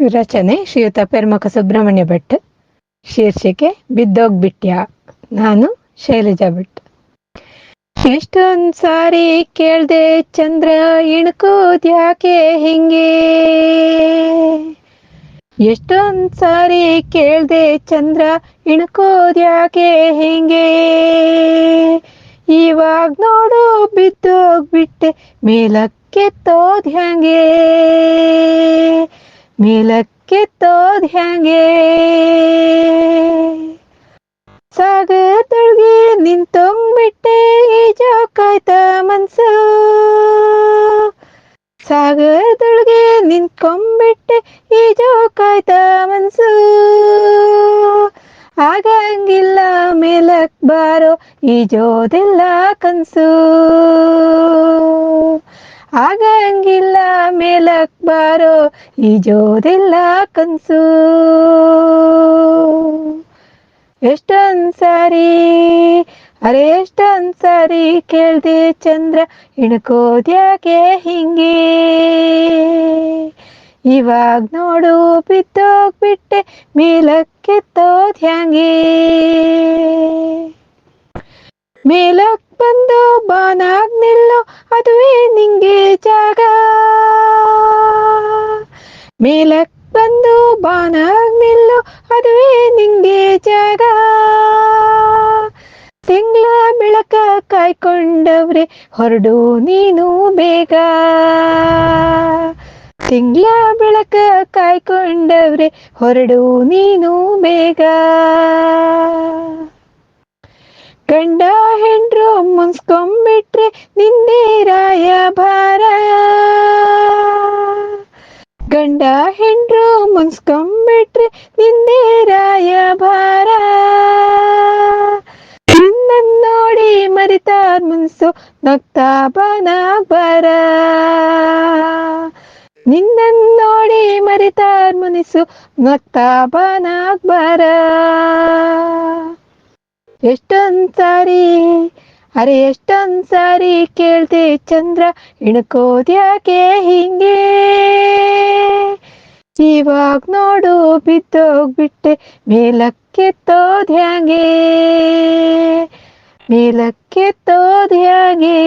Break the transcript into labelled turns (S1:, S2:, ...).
S1: ರಚನೆ ಶ್ರೀಯುತ ಪೆರ್ಮಕ ಸುಬ್ರಹ್ಮಣ್ಯ ಭಟ್. ಶೀರ್ಷಿಕೆ ಬಿದ್ದೋಗ್ಬಿಟ್ಯ ನಾನು ಶೈಲಜಾ ಭಟ್. ಎಷ್ಟೊಂದ್ ಸಾರಿ ಕೇಳ್ದೆ ಚಂದ್ರ ಇಣ್ಕೋದ್ಯಾಕೆ ಹಿಂಗೆ? ಎಷ್ಟೊಂದ್ ಸಾರಿ ಕೇಳ್ದೆ ಚಂದ್ರ ಇಣ್ಕೋದ್ಯಾಕೆ ಹಿಂಗೆ? ಇವಾಗ ನೋಡು ಬಿದ್ದೋಗ್ಬಿಟ್ಟೆ ಮೇಲಕ್ಕೆ ತೋದ್ ಹ್ಯಾಂಗೆ? ಮೇಲಕ್ಕೆ ತೋದ್ ಹ್ಯಾಂಗೆ? ಸಾಗರದೊಳಗೆ ನಿಂತೋಗ್ಬಿಟ್ಟೆ ಈಜೋಕಾಯ್ತ ಮನ್ಸು. ಸಾಗರದೊಳಗೆ ನಿಂತ್ಕೊಂಬಿಟ್ಟೆ ಈಜೋಕಾಯ್ತ ಮನ್ಸು. ಆಗಂಗಿಲ್ಲ ಮೇಲಕ್ ಬಾರೋ ಈಜೋದೆಲ್ಲ ಕನ್ಸು. ಆಗಂಗಿಲ್ಲ ಮೇಲಕ್ ಬಾರೋ ಈಜೋದಿಲ್ಲ ಕನ್ಸು. ಎಷ್ಟೊಂದ್ ಸಾರಿ, ಅರೆ ಎಷ್ಟೊಂದ್ ಸಾರಿ ಕೇಳ್ದೆ ಚಂದ್ರ ಇಣ್ಕೋದ್ಯಾಕೆ ಹಿಂಗೆ? ಇವಾಗ ನೋಡು, ಬಿದ್ದೋಗ್ಬಿಟ್ಟೆ ಮೇಲಕ್ಕೆ ತೋದ್ ಹ್ಯಾಂಗೆ? ಮೇಲಕ್ ಬಂದು ಬಾನಾಗ್ ನಿಲ್ಲೋ, ಅದುವೇ ನಿಂಗೆ ಜಾಗ. ಮೇಲಕ್ ಬಂದು ಬಾನಾಗ್ ನಿಲ್ಲೋ, ಅದುವೇ ನಿಂಗೆ ಜಾಗ. ತಿಂಗಳ ಬೆಳಕ ಕಾಯ್ಕೊಂಡವ್ರೆ, ಹೊರಡು ನೀನು ಬೇಗ. ತಿಂಗಳ ಬೆಳಕ ಕಾಯ್ಕೊಂಡವ್ರೆ, ಹೊರಡು ನೀನು ಬೇಗ. ಗಂಡ ಮುನ್ಸ್ಕೊಂಬಿಟ್ರೆ ನಿನ್ನೆ ರಾಯ ಭಾರ. ಗಂಡ ಹೆಂಡ್ರು ಮುನ್ಸ್ಕೊಂಬಿಟ್ರೆ ನಿನ್ನೆ ರಾಯ ಭಾರ. ನಿನ್ನನ್ ನೋಡಿ ಮರಿತಾರ್ ಮುನ್ಸು, ನಗ್ತಾ ಬನಾಗ್ ಬರ. ನಿನ್ನನ್ ನೋಡಿ ಮರಿತಾರ್ ಮುನಿಸು, ನಗ್ತಾ ಬನಾಗ್ ಬರ. ಎಷ್ಟೊಂದ್ ಸಾರಿ ಅರೆ ಎಷ್ಟೊಂದ್ ಸಾರಿ ಕೇಳ್ದೆ ಚಂದ್ರ ಇಣಕೋದ್ಯಾಕೆ ಹಿಂಗೆ? ಇವಾಗ ನೋಡು ಬಿದ್ದೋಗ್ಬಿಟ್ಟೆ ಮೇಲಕ್ಕೆ ಹ್ಯಾಂಗೆ? ಮೇಲಕ್ಕೆ ಹ್ಯಾಂಗೆ?